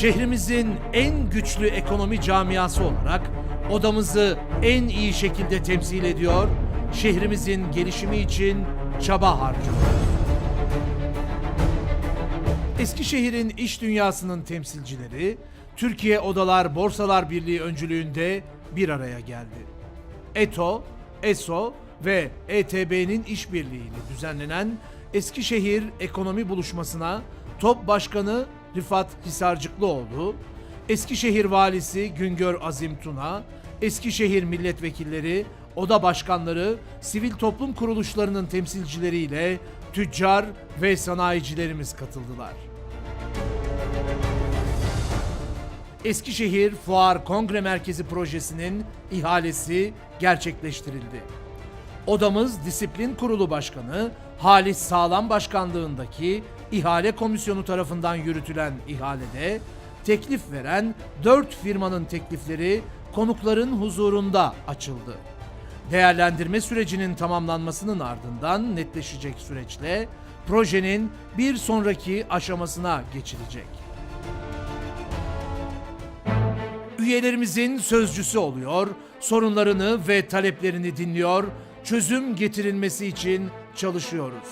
Şehrimizin en güçlü ekonomi camiası olarak odamızı en iyi şekilde temsil ediyor, şehrimizin gelişimi için çaba harcıyor. Eskişehir'in iş dünyasının temsilcileri Türkiye Odalar Borsalar Birliği öncülüğünde bir araya geldi. ETO, ESO ve ETB'nin işbirliğiyle düzenlenen Eskişehir Ekonomi Buluşması'na TOP Başkanı Rifat Hisarcıklıoğlu, Eskişehir Valisi Güngör Azim Tuna, Eskişehir milletvekilleri, oda başkanları, sivil toplum kuruluşlarının temsilcileriyle tüccar ve sanayicilerimiz katıldılar. Eskişehir Fuar Kongre Merkezi projesinin ihalesi gerçekleştirildi. Odamız Disiplin Kurulu Başkanı Halis Sağlam Başkanlığındaki ihale komisyonu tarafından yürütülen ihalede teklif veren 4 firmanın teklifleri konukların huzurunda açıldı. Değerlendirme sürecinin tamamlanmasının ardından netleşecek süreçle projenin bir sonraki aşamasına geçilecek. Üyelerimizin sözcüsü oluyor, sorunlarını ve taleplerini dinliyor, çözüm getirilmesi için çalışıyoruz.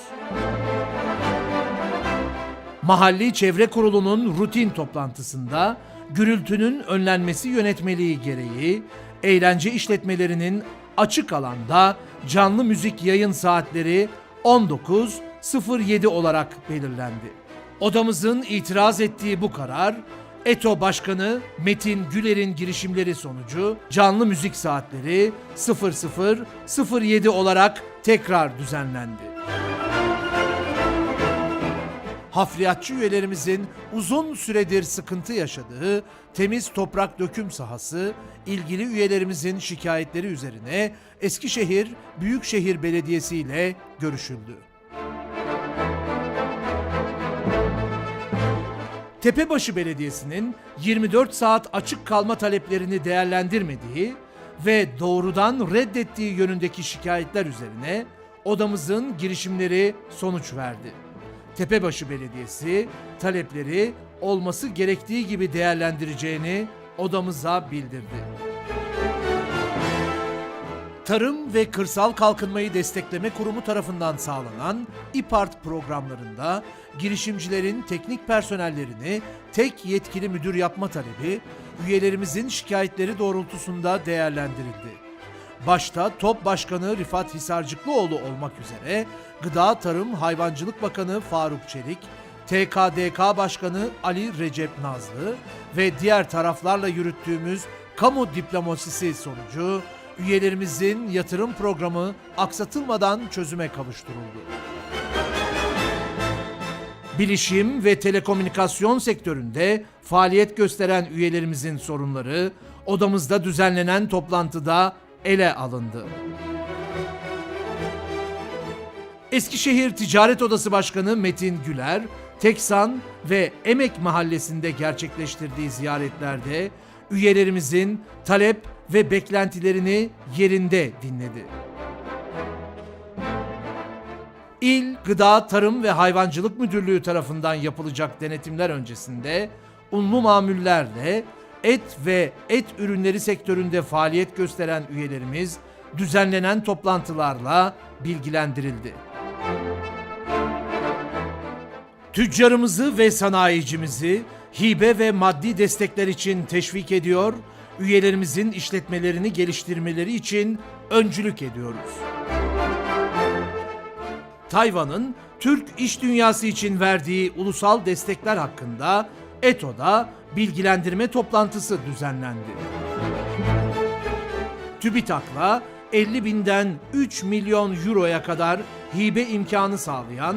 Mahalli Çevre Kurulu'nun rutin toplantısında gürültünün önlenmesi yönetmeliği gereği eğlence işletmelerinin açık alanda canlı müzik yayın saatleri 19.07 olarak belirlendi. Odamızın itiraz ettiği bu karar ETO Başkanı Metin Güler'in girişimleri sonucu canlı müzik saatleri 0007 olarak tekrar düzenlendi. Hafriyatçı üyelerimizin uzun süredir sıkıntı yaşadığı temiz toprak döküm sahası ilgili üyelerimizin şikayetleri üzerine Eskişehir Büyükşehir Belediyesi ile görüşüldü. Tepebaşı Belediyesi'nin 24 saat açık kalma taleplerini değerlendirmediği ve doğrudan reddettiği yönündeki şikayetler üzerine odamızın girişimleri sonuç verdi. Tepebaşı Belediyesi talepleri olması gerektiği gibi değerlendireceğini odamıza bildirdi. Tarım ve Kırsal Kalkınmayı Destekleme Kurumu tarafından sağlanan İPART programlarında girişimcilerin teknik personellerini tek yetkili müdür yapma talebi üyelerimizin şikayetleri doğrultusunda değerlendirildi. Başta TOP Başkanı Rifat Hisarcıklıoğlu olmak üzere Gıda Tarım Hayvancılık Bakanı Faruk Çelik, TKDK Başkanı Ali Recep Nazlı ve diğer taraflarla yürüttüğümüz kamu diplomasisi sonucu üyelerimizin yatırım programı aksatılmadan çözüme kavuşturuldu. Bilişim ve telekomünikasyon sektöründe faaliyet gösteren üyelerimizin sorunları odamızda düzenlenen toplantıda ele alındı. Eskişehir Ticaret Odası Başkanı Metin Güler, Teksan ve Emek Mahallesi'nde gerçekleştirdiği ziyaretlerde üyelerimizin talep ve beklentilerini yerinde dinledi. İl Gıda, Tarım ve Hayvancılık Müdürlüğü tarafından yapılacak denetimler öncesinde unlu mamullerle et ve et ürünleri sektöründe faaliyet gösteren üyelerimiz düzenlenen toplantılarla bilgilendirildi. Tüccarımızı ve sanayicimizi hibe ve maddi destekler için teşvik ediyor, üyelerimizin işletmelerini geliştirmeleri için öncülük ediyoruz. Tayvan'ın Türk iş dünyası için verdiği ulusal destekler hakkında ETO'da bilgilendirme toplantısı düzenlendi. TÜBİTAK'la 50 binden 3 milyon euroya kadar hibe imkanı sağlayan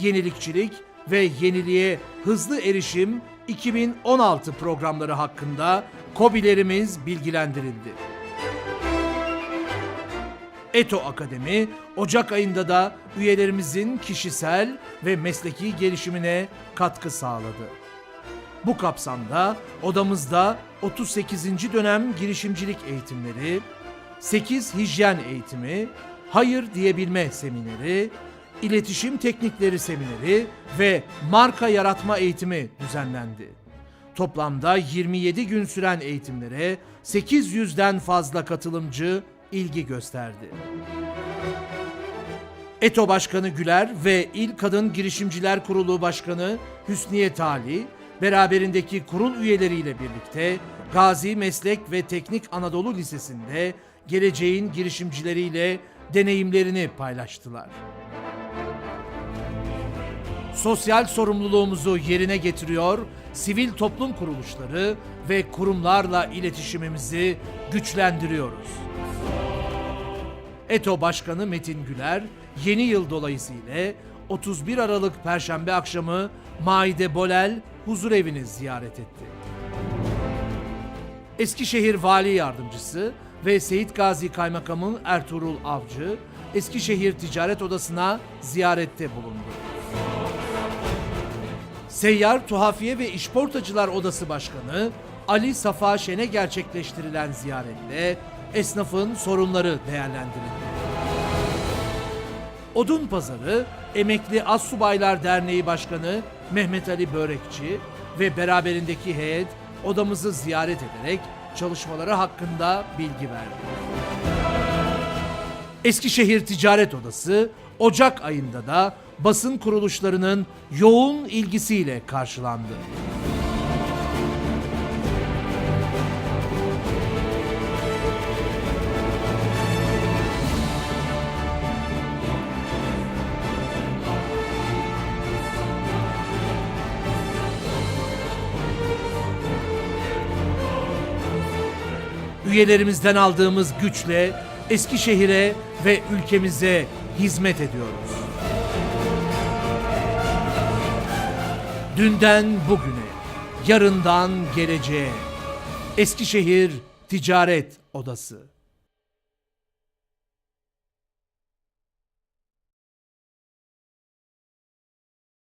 yenilikçilik ve yeniliğe hızlı erişim 2016 programları hakkında KOBİ'lerimiz bilgilendirildi. ETO Akademi, Ocak ayında da üyelerimizin kişisel ve mesleki gelişimine katkı sağladı. Bu kapsamda odamızda 38. dönem girişimcilik eğitimleri, 8 hijyen eğitimi, hayır diyebilme semineri, iletişim teknikleri semineri ve marka yaratma eğitimi düzenlendi. Toplamda 27 gün süren eğitimlere 800'den fazla katılımcı ilgi gösterdi. ETO Başkanı Güler ve İl Kadın Girişimciler Kurulu Başkanı Hüsniye Tali, beraberindeki kurul üyeleriyle birlikte Gazi Meslek ve Teknik Anadolu Lisesi'nde geleceğin girişimcileriyle deneyimlerini paylaştılar. Sosyal sorumluluğumuzu yerine getiriyor, sivil toplum kuruluşları ve kurumlarla iletişimimizi güçlendiriyoruz. ETO Başkanı Metin Güler, yeni yıl dolayısıyla 31 Aralık Perşembe akşamı Maide Bolel huzur evini ziyaret etti. Eskişehir Vali Yardımcısı ve Seyit Gazi Kaymakamı Ertuğrul Avcı, Eskişehir Ticaret Odası'na ziyarette bulundu. Seyyar Tuhafiye ve İşportacılar Odası Başkanı Ali Safa Şen'e gerçekleştirilen ziyarette esnafın sorunları değerlendirildi. Odun Pazarı Emekli Assubaylar Derneği Başkanı Mehmet Ali Börekçi ve beraberindeki heyet odamızı ziyaret ederek çalışmaları hakkında bilgi verdi. Eskişehir Ticaret Odası Ocak ayında da basın kuruluşlarının yoğun ilgisiyle karşılandı. Üyelerimizden aldığımız güçle Eskişehir'e ve ülkemize hizmet ediyoruz. Dünden bugüne, yarından geleceğe. Eskişehir Ticaret Odası.